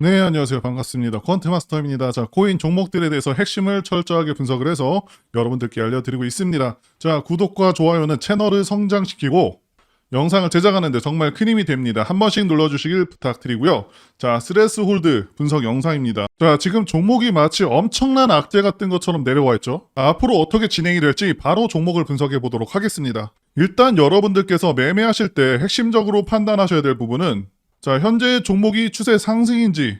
네, 안녕하세요. 반갑습니다. 퀀트 마스터입니다. 자, 코인 종목들에 대해서 핵심을 철저하게 분석을 해서 여러분들께 알려드리고 있습니다. 자, 구독과 좋아요는 채널을 성장시키고 영상을 제작하는데 정말 큰 힘이 됩니다. 한 번씩 눌러주시길 부탁드리고요. 자, 스트레스 홀드 분석 영상입니다. 자, 지금 종목이 마치 엄청난 악재가 뜬 것처럼 내려와 있죠. 아, 앞으로 어떻게 진행이 될지 바로 종목을 분석해 보도록 하겠습니다. 일단 여러분들께서 매매하실 때 핵심적으로 판단하셔야 될 부분은 자, 현재 종목이 추세 상승인지,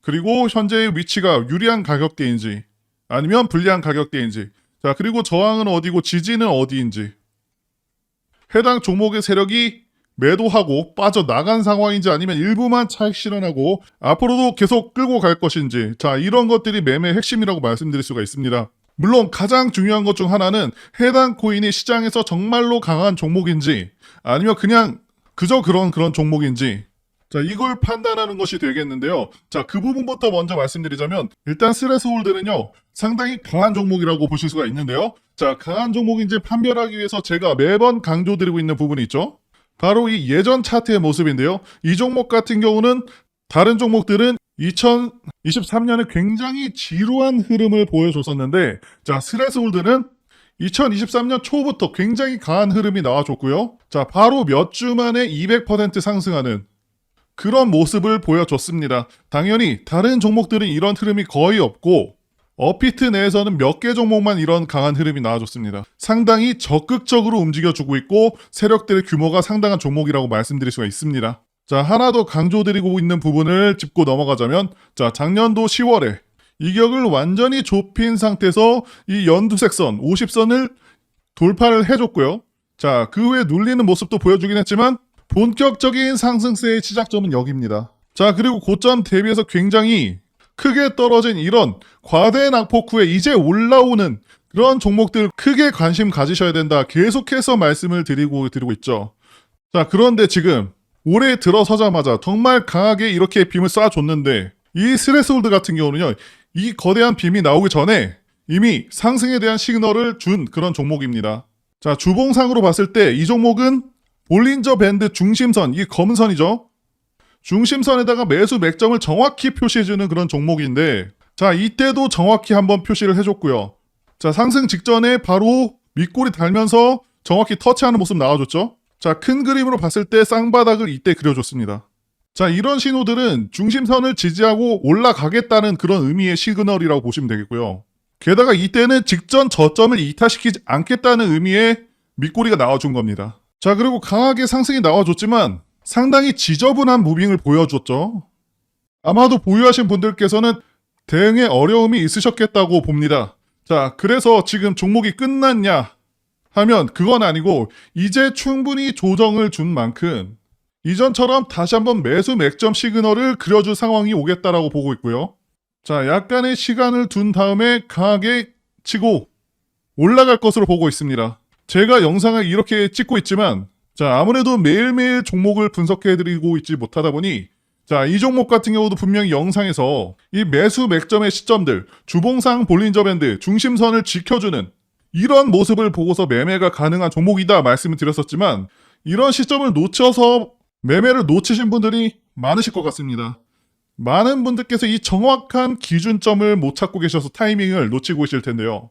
그리고 현재의 위치가 유리한 가격대인지, 아니면 불리한 가격대인지, 자, 그리고 저항은 어디고 지지는 어디인지, 해당 종목의 세력이 매도하고 빠져나간 상황인지 아니면 일부만 차익 실현하고 앞으로도 계속 끌고 갈 것인지, 자, 이런 것들이 매매 핵심이라고 말씀드릴 수가 있습니다. 물론 가장 중요한 것 중 하나는 해당 코인이 시장에서 정말로 강한 종목인지, 아니면 그냥 그저 그런 그런 종목인지, 자, 이걸 판단하는 것이 되겠는데요. 자, 그 부분부터 먼저 말씀드리자면, 일단 스레스홀드는요, 상당히 강한 종목이라고 보실 수가 있는데요. 자, 강한 종목인지 판별하기 위해서 제가 매번 강조드리고 있는 부분이 있죠. 바로 이 예전 차트의 모습인데요. 이 종목 같은 경우는 다른 종목들은 2023년에 굉장히 지루한 흐름을 보여줬었는데, 자, 스레스홀드는 2023년 초부터 굉장히 강한 흐름이 나와줬고요. 자, 바로 몇 주 만에 200% 상승하는 그런 모습을 보여줬습니다. 당연히 다른 종목들은 이런 흐름이 거의 없고 어피트 내에서는 몇 개 종목만 이런 강한 흐름이 나와줬습니다. 상당히 적극적으로 움직여주고 있고 세력들의 규모가 상당한 종목이라고 말씀드릴 수가 있습니다. 자, 하나 더 강조드리고 있는 부분을 짚고 넘어가자면 자, 작년도 10월에 이격을 완전히 좁힌 상태에서 이 연두색 선 50선을 돌파를 해줬고요. 자, 그 후에 눌리는 모습도 보여주긴 했지만 본격적인 상승세의 시작점은 여기입니다. 자, 그리고 고점 대비해서 굉장히 크게 떨어진 이런 과대 낙폭 후에 이제 올라오는 그런 종목들 크게 관심 가지셔야 된다. 계속해서 말씀을 드리고 드리고 있죠. 자, 그런데 지금 올해 들어서자마자 정말 강하게 이렇게 빔을 쏴줬는데 이 스레스홀드 같은 경우는요. 이 거대한 빔이 나오기 전에 이미 상승에 대한 시그널을 준 그런 종목입니다. 자, 주봉상으로 봤을 때 이 종목은 볼린저 밴드 중심선, 이 검은 선이죠. 중심선에다가 매수 맥점을 정확히 표시해주는 그런 종목인데, 자, 이때도 정확히 한번 표시를 해줬고요. 자, 상승 직전에 바로 밑골이 달면서 정확히 터치하는 모습 나와줬죠. 자, 큰 그림으로 봤을 때 쌍바닥을 이때 그려줬습니다. 자, 이런 신호들은 중심선을 지지하고 올라가겠다는 그런 의미의 시그널이라고 보시면 되겠고요. 게다가 이때는 직전 저점을 이탈시키지 않겠다는 의미의 밑꼬리가 나와준 겁니다. 자, 그리고 강하게 상승이 나와줬지만 상당히 지저분한 무빙을 보여줬죠. 아마도 보유하신 분들께서는 대응에 어려움이 있으셨겠다고 봅니다. 자, 그래서 지금 종목이 끝났냐 하면 그건 아니고 이제 충분히 조정을 준 만큼 이전처럼 다시 한번 매수 맥점 시그널을 그려줄 상황이 오겠다라고 보고 있고요. 자, 약간의 시간을 둔 다음에 강하게 치고 올라갈 것으로 보고 있습니다. 제가 영상을 이렇게 찍고 있지만 자 아무래도 매일매일 종목을 분석해드리고 있지 못하다 보니 자 이 종목 같은 경우도 분명히 영상에서 이 매수 맥점의 시점들 주봉상 볼린저 밴드 중심선을 지켜주는 이런 모습을 보고서 매매가 가능한 종목이다 말씀을 드렸었지만 이런 시점을 놓쳐서 매매를 놓치신 분들이 많으실 것 같습니다. 많은 분들께서 이 정확한 기준점을 못 찾고 계셔서 타이밍을 놓치고 계실 텐데요.